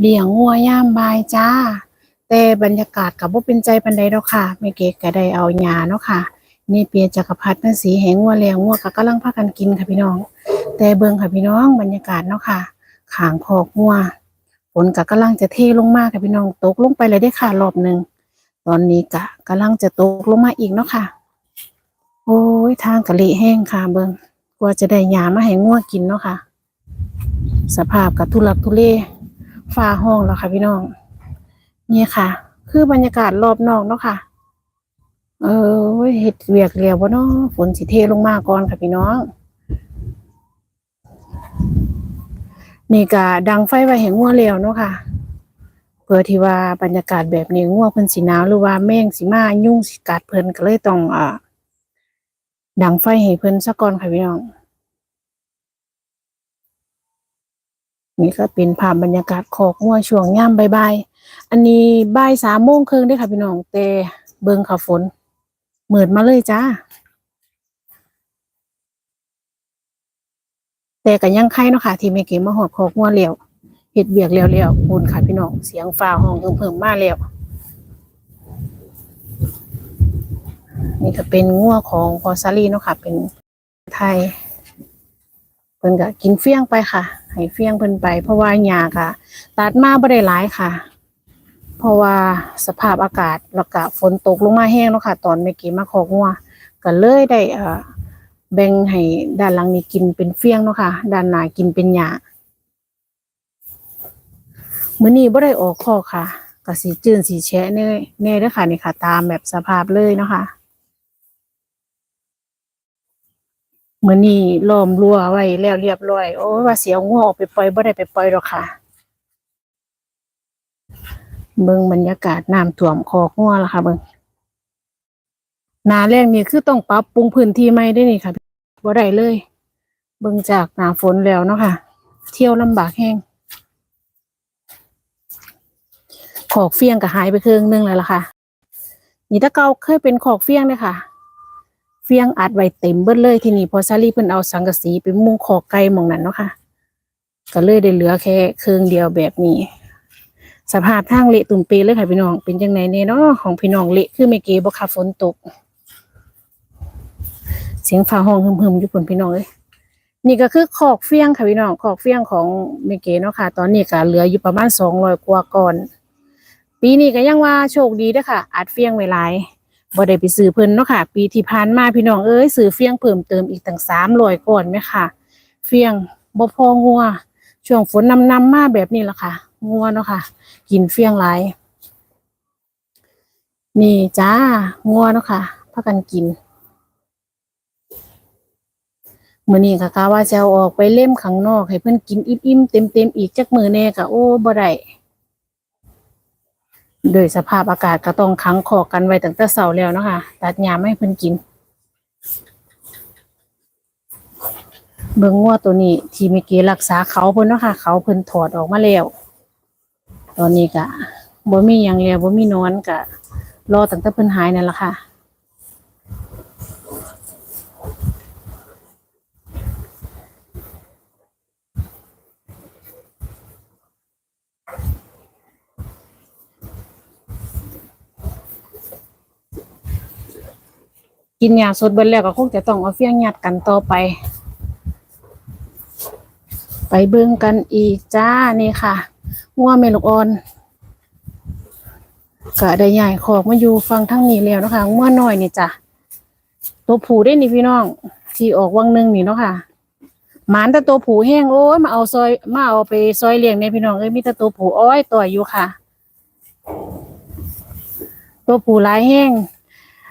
เลี้ยงงัวย่ามบายจ้า แต่บรรยากาศกับว่าเป็นใจปันใดดอกค่ะแม่เก๋ก็ได้เอาหญ้าเนาะค่ะนี่เปียจักรพรรดินั่นสีแหงงัวเลี้ยงงัวก็กำลังพากันกินค่ะพี่น้อง แต่เบิ่งค่ะพี่น้องบรรยากาศเนาะค่ะขางคอกงัวฝนก็กำลังจะเทลงมาค่ะพี่น้องตกลงไปเลยได้ค่ะรอบหนึ่งตอนนี้ก็กำลังจะตกลงมาอีกเนาะค่ะ โอ้ยทางกะละแห้งค่ะเบิ่งกว่าจะได้หญ้ามาให้งัวกินเนาะค่ะ สภาพกับทุลักทุเล ฟ้าห้องแล้วค่ะพี่น้อง นี่ค่ะ คือบรรยากาศรอบนอกเนาะค่ะ เออเห็ดเวียกเรียวบ่เนาะฝนสิเทลงมาก่อนค่ะพี่น้อง นี่ก็ดังไฟไว้ให้งัวแล้วเนาะค่ะเพื่อที่ว่าบรรยากาศแบบนี้งัวเพิ่นสิหนาวหรือว่าแมงสิมายุ่งสิกัดเพิ่นก็เลยต้องอ่าดังไฟให้เพิ่นซะก่อนค่ะพี่น้อง นี่ก็เป็นภาพบรรยากาศของงัวช่วงย่ำบ่ายๆอันนี้บ่ายสามโมงครึ่งเด้ค่ะพี่น้องแต่เบิ่งค่ะฝนเหมือดมาเลยจ้าแต่ก็ยังไข่เนาะค่ะ ที่แม่เกมาหอดคอกงัวแล้วเฮ็ดเบียกแล้วแล้วๆปุ่นค่ะพี่น้องเสียงฟ้าห้องเพิ่มๆมาแล้วนี่ก็เป็นงัวของพอซารีเนาะค่ะ เป็นไทยเพิ่นก็กินเฟี้ยงไปค่ะ ให้เฟี้ยงเพิ่นไป เพราะว่าหญ้าค่ะ ตัดมาบ่ได้หลายค่ะ เพราะว่าสภาพอากาศแล้วก็ฝนตกลงมาแห้งเนาะค่ะ ตอนเมื่อกี้มาขอกงัวก็เลยได้เอ่อแบ่งให้ด้านหลังนี้กินเป็นเฟี้ยงเนาะค่ะ ด้านหน้ากินเป็นหญ้ามื้อนี้บ่ได้ออกคอกค่ะก็สิจืนสิแฉะแน่แน่เด้อค่ะนี่ค่ะ ตามแบบสภาพเลยเนาะค่ะ มื้อนี้ล้อมรั้วไว้แล้วเรียบร้อย โอ้ว่าสิเอางัวออกไปปล่อยบ่ได้ไปปล่อยหรอกค่ะเบิ่งบรรยากาศน้ำท่วมคอกงัวแล้วค่ะเบิ่งนาแรกนี่คือต้องปรับปรุงพื้นที่ใหม่ได้นี่ค่ะบ่ได้เลย เบิ่งจากหนาฝนแล้วเนาะค่ะ เที่ยวลำบากแห้งขอกเฟียงก็หายไปครึ่งนึงแล้วล่ะค่ะนี่ถ้าเก่าเคยเป็นขอกเฟียงเด้อค่ะ เฟียงอัดไว้เต็มเบิดเลยที่นี่พอซาลีเพิ่นเอาสังกะสีไปมุงขอไก่หมองนั้นเนาะค่ะก็เลยได้เหลือแค่เครึ่องเดียวแบบนี้ สภาพทางเละตุ่มเปเลยค่ะพี่น้องเป็นจังไงเนี่ยเนาะของพี่น้องเละคือเมื่อกี้บ่ค่ะฝนตก เสียงฟ้าห้องหึมๆอยู่พุ่นพี่น้องเอ้ยนี่ก็คือขอกเฟียงค่ะพี่น้องขอกเฟียงของเมื่อกี้เนาะค่ะ ตอนนี้ก็เหลืออยู่ประมาณ200กว่าก่อน ปีนี้ก็ยังว่าโชคดีด้อค่ะอัดเฟียงไว้หลาย บ่ได้ไปซื้อเพิ่นเนาะค่ะ ปีที่ผ่านมาพี่น้องเอ้ยซื้อเฟียงเพิ่มเติมอีกตั้งสามร้อยก่อนไหมค่ะ เฟียงบ่พองัว ช่วงฝนนำนำมาแบบนี้ละค่ะ งัวเนาะค่ะ กินเฟียงหลายนี่จ้างัวเนาะค่ะพากันกินมื้อนี้ก็กะว่าจะออกไปเล่มข้างนอกให้เพิ่อนกินอิ่มๆเต็มๆอีกจักมือแน่ก็โอ้บ่ได้ โดยสภาพอากาศก็ต้องขังคอกกันไว้ตั้งแต่เสาแล้วเนาะค่ะตัดหญ้าไม่ให้เพิ่นกิน เบิ่งงัวตัวนี้ ที่เมื่อกี้รักษาเขาเพิ่นเนาะค่ะ เขาเพิ่นถอดออกมาแล้ว ตอนนี้ก็บ่มีอยังแล้วบ่มีนอนก็รอตั้งแต่เพิ่นหายนั่นละค่ะ กินยาสดเบิดแล้วก็คงจะต้องเอาเฟี้ยงยัดกันต่อไป ไปเบิ่งกันอีกจ้านี่ค่ะงัวเมลูกอ่อนก็ได้ใหญ่ขอกมาอยู่ฟังทั้งนี้แล้วนะคะงัวน้อยนี่จ้ะตัวผูได้นี่พี่น้อง ที่ออกวังหนึ่งนี่เนาะค่ะหมานแต่ตัวผูแห้งโอ้ยมาเอาซอยมาเอาไปซอยเลี้ยงเนี่ยพี่น้องเอ้ยมีแต่ตัวผูอ้อยต่อยอยู่ค่ะ ตัวผูหลายแห้ง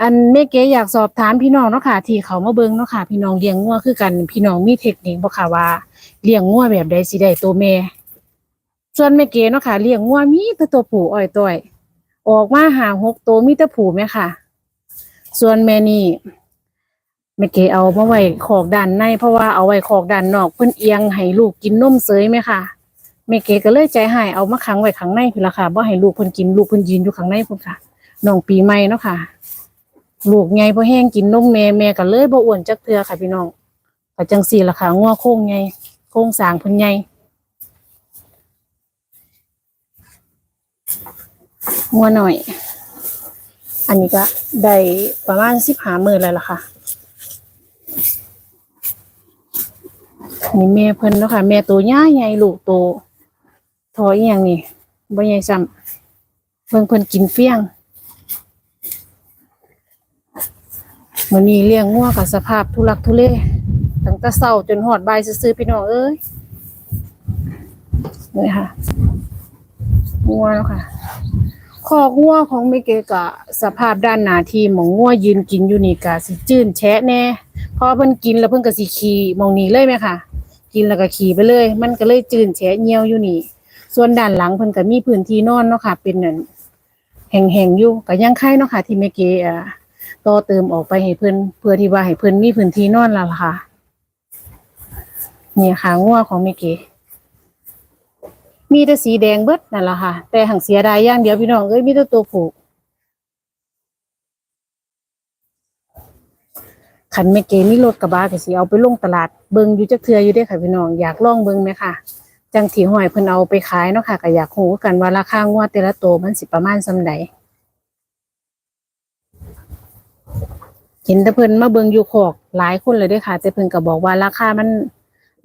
อันแม่เก๋อยากสอบถามพี่น้องเนาะค่ะ ที่เขามาเบิ่งเนาะค่ะ พี่น้องเลี้ยงงัวคือกัน พี่น้องมีเทคนิคบ่ค่ะว่าเลี้ยงงัวแบบใดสิได้ตัวแม่ ส่วนแม่เก๋เนาะค่ะเลี้ยงงัวมีแต่ตัวผู้อ้อยต้อยออกมาหาหกตัวมีแต่ผู้แม่ค่ะ ส่วนแม่นี่แม่เก๋เอามาไว้ขอกด้านใน เพราะว่าเอาไว้ขอกด้านนอกเพิ่นเอียงให้ลูกกินนมเสยไหมค่ะแม่เก๋ก็เลยใจหายเอามาขังไว้ข้างในพุ่นล่ะค่ะบ่ให้ลูกเพิ่นกินลูกเพิ่นยืนอยู่ข้างในพุ่นค่ะน้องปีใหม่เนาะค่ะ ลูกไงพอแห้งกินนมแม่แม่ก็เลยบ่อ้วนจักเทือค่ะพี่น้องก็จังซี่ล่ะค่ะงัวโค้งไงโค้งสางเพิ่นใหญ่งัวหน่อย อันนี้ก็ได้ประมาณสิบหาหมื่นแล้วล่ะค่ะนี่แม่เพิ่นเนาะค่ะ แม่ตัวย่าใหญ่ลูกโตทออีหยังนี่บ่ใหญ่ซ้ำเพิ่นเพิ่นกินเฟี้ยง มื้อนี้เลี้ยงงัวกับสภาพทุลักทุเลตั้งแต่เช้าจนฮอดใบซื่อๆพี่น้องเอ้ยนี่ค่ะงัวเนาะค่ะคอกงัวของเมเกกะสภาพด้านหน้าที่หมองงัวยืนกินอยู่นี่กะสิจื้นแชะแน่พอเพิ่นกินแล้วเพิ่นก็สิขี่มองนี้เลยไหมค่ะ กินแล้วก็ขี่ไปเลย มันก็เลยจื้นแฉะเหี่ยวอยู่นี่ ส่วนด้านหลังเพิ่นก็มีพื้นที่นอนเนาะค่ะ เป็นนั่นแห่งๆอยู่ก็ยังไข่เนาะค่ะ ที่เมเกอ่า ต่อเติมออกไปให้เพิ่นเพื่อที่ว่าให้เพิ่นมีพื้นที่นอนแล้วล่ะค่ะนี่ค่ะงัวของเมเกมีแต่สีแดงเบิดนั่นแหละค่ะ แต่หังเสียดายอย่างเดียวพี่น้องเอ้ยมีแต่ตัวผูกขันไม่เกมีรถกระบะก็สิเอาไปลงตลาดเบิงอยู่จักเทืออยู่เด้ค่ะพี่น้องอยากลองเบิงไหมค่ะจังถีหอยเพิ่นเอาไปขายเนาะค่ะก็อยากรู้กันว่าราคางวแต่ละตัวมันสิประมาณส่าใด เห็นแต่เพิ่นมาเบิงอยู่คอกหลายคนเลยด้อค่ะ แต่เพิ่นก็บอกว่าราคามัน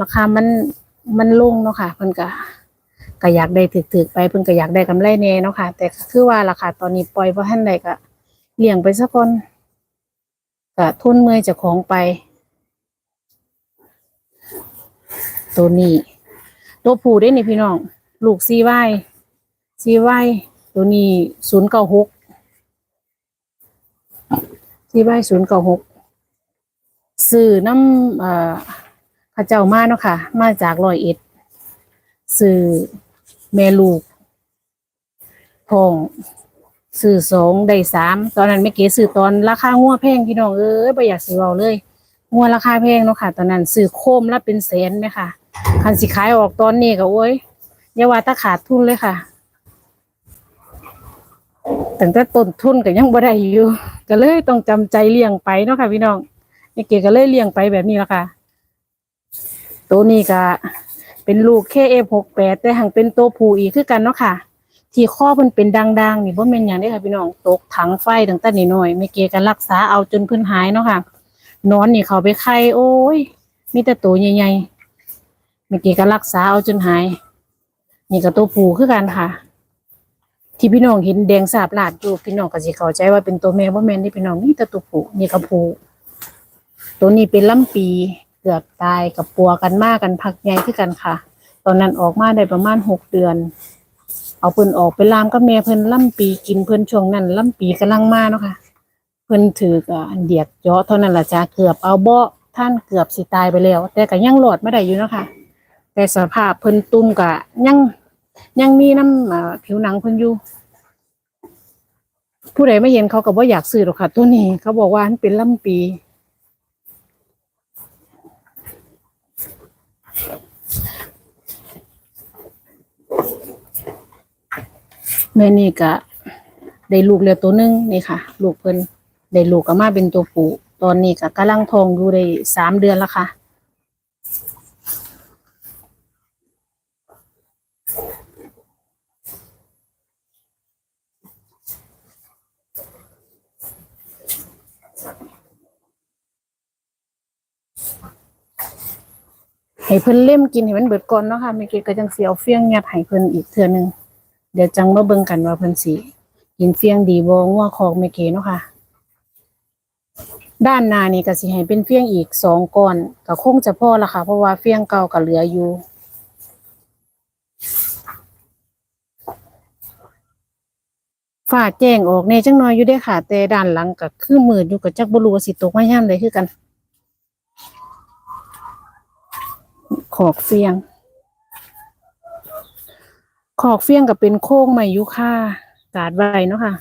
ราคามันมันลงเนาะค่ะเพิ่นก็ก็อยากได้ถึกๆไปเพิ่นก็อยากได้กำไรแน่เนาะค่ะ แต่คือว่าราคาตอนนี้ปล่อยบ่ทันได้ก็เลี้ยงไปซะก่อนก็ทุนเมื่อยจ้าของไป ตัวนี้ ตัวผู้ได้นี่พี่น้อง ลูกซีไวซีไวตัวนี้ศูนย์เก้าหก ซีไวศูนย์เก้าหกซื้อน้ำเอ่อพระเจ้ามาเนาะค่ะ มาจากรอยเอ็ดสื่อแม่ลูกทองสื่อสองได้สามตอนนั้นไม่เก๋สื่อตอนราคางัวแพงพี่น้องเอ้ยประหยัดสิเว้าเลยงัวราคาแพงเนาะค่ะ ตอนนั้นสื่อโคมละเป็นแสนไหมค่ะคันสิขายออกตอนนี้ก็โอ้ยอย่าว่าตาขาดทุนเลยค่ะตั้งแต่ต้นทุนก็ยังบ่ได้อยู่ ก็เลยต้องจำใจเลี้ยงไปเนาะค่ะพี่น้องไม่เก๋ก็เลยเลี้ยงไปแบบนี้ละค่ะ ตัวนี้ก็เป็นลูก KF68 แต่หังเป็นตัวผู้อีกคือกันเนาะค่ะ ที่ข้อเพิ่นเป็นดังๆนี่บ่แม่นหยังเด้ค่ะพี่น้องตกถังไฟตั้งแต่น้อยๆไม่เกกันรักษาเอาจนพิ่นหายเนาะค่ะนอนนี่เขาไปไข้โอ้ยมีแต่ตัวใหญ่ๆไม่เกกันรักษาเอาจนหาย นี่ก็ตัวผู้คือกันค่ะ ที่พี่น้องเห็นแดงสาบลาดอยู่พี่น้องก็สิเข้าใจว่าเป็นตัวแม่บ่แม่นี่พี่น้องนี่ต่ตัวผู้นี่ก็ผู้ตัวนี้เป็นลำปีเกือบตายกับปัวกันมากกันพักใหญ่คือกันค่ะ ตอนนั้นออกมาได้ประมาณหกเดือน เอาเพิ่นออกไปลามก็แม่เพิ่นล่ำปีกินเพิ่นช่วงนั้นล่ำปีกำลังมาเนาะค่ะ เพิ่นถือกับอันเดียกเจาะเท่านั้นละจ้าเกือบเอาเบาท่านเกือบสิตายไปแล้ว แต่ก็ยังหลอดไม่ได้อยู่เนาะค่ะแต่สภาพเพิ่นตุ้มกะยัง ยังมีน้ำอ่าผิวหนังเพิ่นอยู่ ผู้ใดไม่เห็นเขาก็บ่อยากซื้อหรอกค่ะ ตัวนี้ เขาบอกว่ามันเป็นล่ำปี แม่นี่ก็ได้ลูกเรียวตัวหนึงนี่ค่ะ ลูกเพิ่นได้ลูกก็มาเป็นตัวผู้ตอนนี้ก็กำลังทองอยู่ได้สามเดือนแล้วค่ะ ให้เพิ่นเล่มกินให้มันเบิดก่อนเนาะค่ะไม่เกี่ก็จังเสิเอาเฟี้ยงยัดให้เพิ่นอีกเทื่อหนึงเดี๋ยวจังมาเบิ่งกันว่าเพิ่นสิกินเฟี้ยงดีบ่งัวคอกแม่เก๋เนาะค่ะ ด้านหน้านี่ก็สิให้เป็นเฟี้ยงอีกสองก้อนก็คงจะพอละค่ะ เพราะว่าเฟี้ยงเก่าก็เหลืออยู่ฝ้าแจ้งออกแน่จังน้อยอยู่เด้ค่ะ แต่ด้านหลังก็คือมืดอยู่ก็จักบ่รู้ว่าสิตกมายามใดคือกัน อกเฟียง ขอกเฟียงก็เป็นโค้งไม้ยุค่ากาดไว้เนาะค่ะ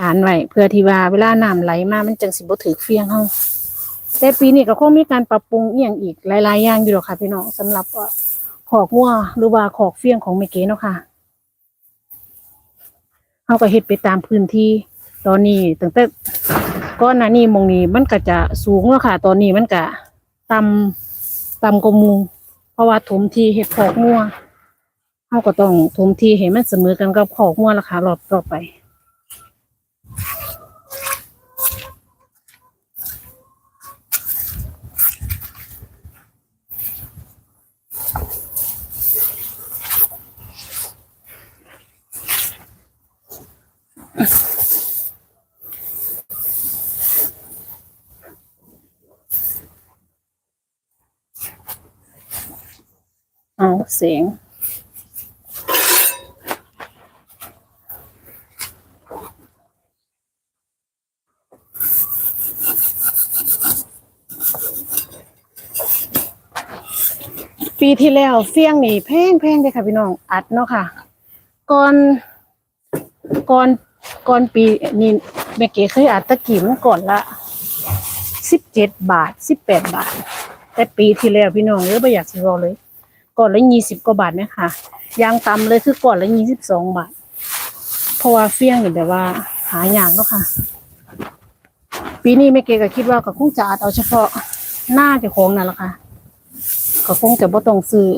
กานไว้เพื่อที่ว่าเวลาน้ำไหลมามันจังสิบ่ถือเฟียงเฮาแต่ปีนี้ก็คงมีการปรับปรุงอียงอีกหลายๆอย่างอยู่หรอกค่ะพี่น้องสำหรับขอกงัวหรือว่าขอกเฟียงของเมเก๋เนาะค่ะเฮาก็เฮ็ดไปตามพื้นที่ตอนนี้ตั้งแต่ก่อนหน้านี้มองนี้มันก็จะสูงแล้วค่ะ ตอนนี้มันก็ต่ำ ต่ำกว่ามูเพราะว่าถมที่เห็ดขอกงัวเขาก็ต้องถมที่ให้มันเสมอกันกับขอกงัวราคารอบต่อไป เอาเสียงปีที่แล้วเฟี้ยงนี่แพงแพงเลยค่ะพี่น้องอัดเนาะค่ะก่อนก่อนก่อนปีนี้แม่เก๋เคยอัดตะกี้มันก่อนละสิบเจ็ดบาทสิบแปดบาท แต่ปีที่แล้วพี่น้องเออไม่อยากสิบอเลย ก่อนละยี่สิบกว่าบาทไหมค่ะยางต่ำเลยคือก่อนละยี่สิบสองบาท เพราะว่าเฟี้ยงนี่แบบว่า หายากเนาะค่ะ ปีนี้แม่เกก็คิดว่าก็คงจะอัดเอาเฉพาะหน้าจ้าของนั่นแหละค่ะก็คงจะบ่ต้องซื้อ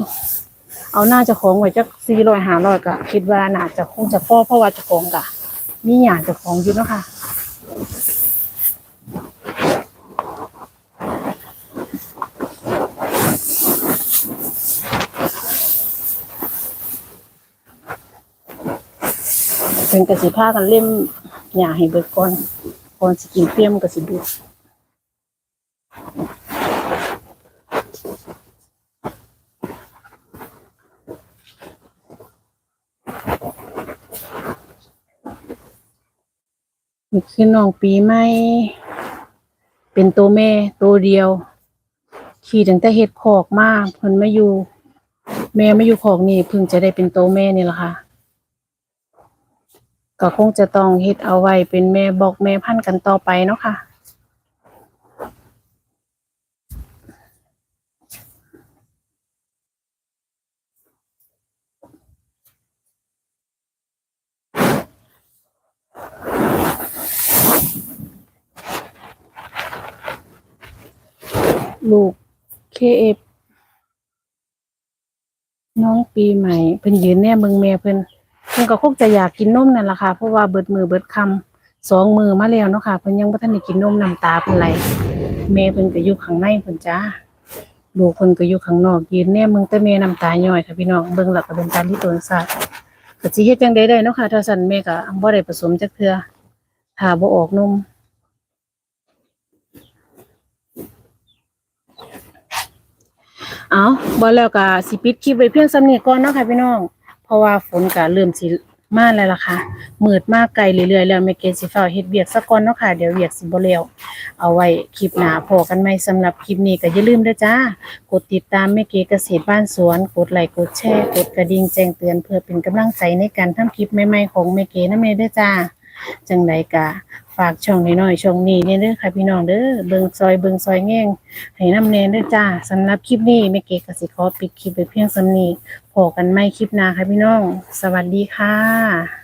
เอาหน้าจ้าของไว้จักสี่ร้อยห้าร้อยก็คิดว่าน่าจะคงจะพ่อเพราะว่าจ้าของก็มีหยาเจ้าของอยู่เนาะค่ะ เป็นกสิผ้ากันเล่มหยาให้เบิดก่อนก่อนสิกินเปรี้ยมกสิดูนี่คือน้องปีใหม่ เป็นตัวแม่ตัวเดียว ขี่ตั้งแต่เฮ็ดคอกมาเพิ่นมาอยู่ แม่มาอยู่คอกนี่เพิ่งจะได้เป็นตัวแม่นี่แหละค่ะ ก็คงจะต้องเฮ็ดเอาไว้เป็นแม่บอกแม่พันธ์กันต่อไปเนาะค่ะลูกเคเอฟน้องปีใหม่ เพิ่นยืนแน่เมืองแม่เพิ่น เพิ่นก็คงจะอยากกินนมนั่นล่ะค่ะ เพราะว่าเบิดมือเบิดคำสองมือมาแล้วเนาะค่ะเพิ่นยังบ่ทันได้กินนมน้ำตาเพิ่นไหลแม่เพิ่นก็อยู่ข้างในเพิ่นจ้าลูกเพิ่นก็อยู่ข้างนอกยืนแน่มืองแต่แม่น้ำตาย่อยค่ะพี่น้องเบิ่งแล้วก็เป็นตาที่ตนสัตว์ก็สิเฮ็ดจังได๋ได้เนาะค่ะถ้าสั่นแม่ก็บ่ได้ผสมจักเทื่อถ้าบ่ออกนมเอาบอแล้วก็สิปิดคลิปไว้เพียงสำนี้ก่อนเนาะค่ะพี่น้อง ราะว่าฝนก็เริ่มสิมาแล้วล่ะค่ะมืดมากไกลเรื่อยๆแล้วแม่เกดสิฟ้าเฮ็ดเวียกซะก่อนเนาะค่ะ เดี๋ยวเวียกสิบ่แล้วเอาไว้คลิปหน้าพอกันใหม่สำหรับคลิปนี้ก็อย่าลืมด้อจ้า กดติดตามแม่เกดเกษตรบ้านสวน กดไลค์กดแชร์กดกระดิ่งแจ้งเตือนเพื่อเป็นกำลังใจในการทำคลิปใหม่ๆของแม่เกดนำแม่เด้อจ้าจังใดก็ฝากช่องน้อยๆช่องนี้เนี่ยเด้อค่ะพี่น้องเด้อเบิงซอยเบิงซอยแง่งให้น้ำแนนด้อจ้าสำหรับคลิปนี้แม่เก๋กสิขอปิดคลิปไปเพียงสำนีโผกันไม่คลิปหน้าค่ะพี่น้อง สวัสดีค่ะ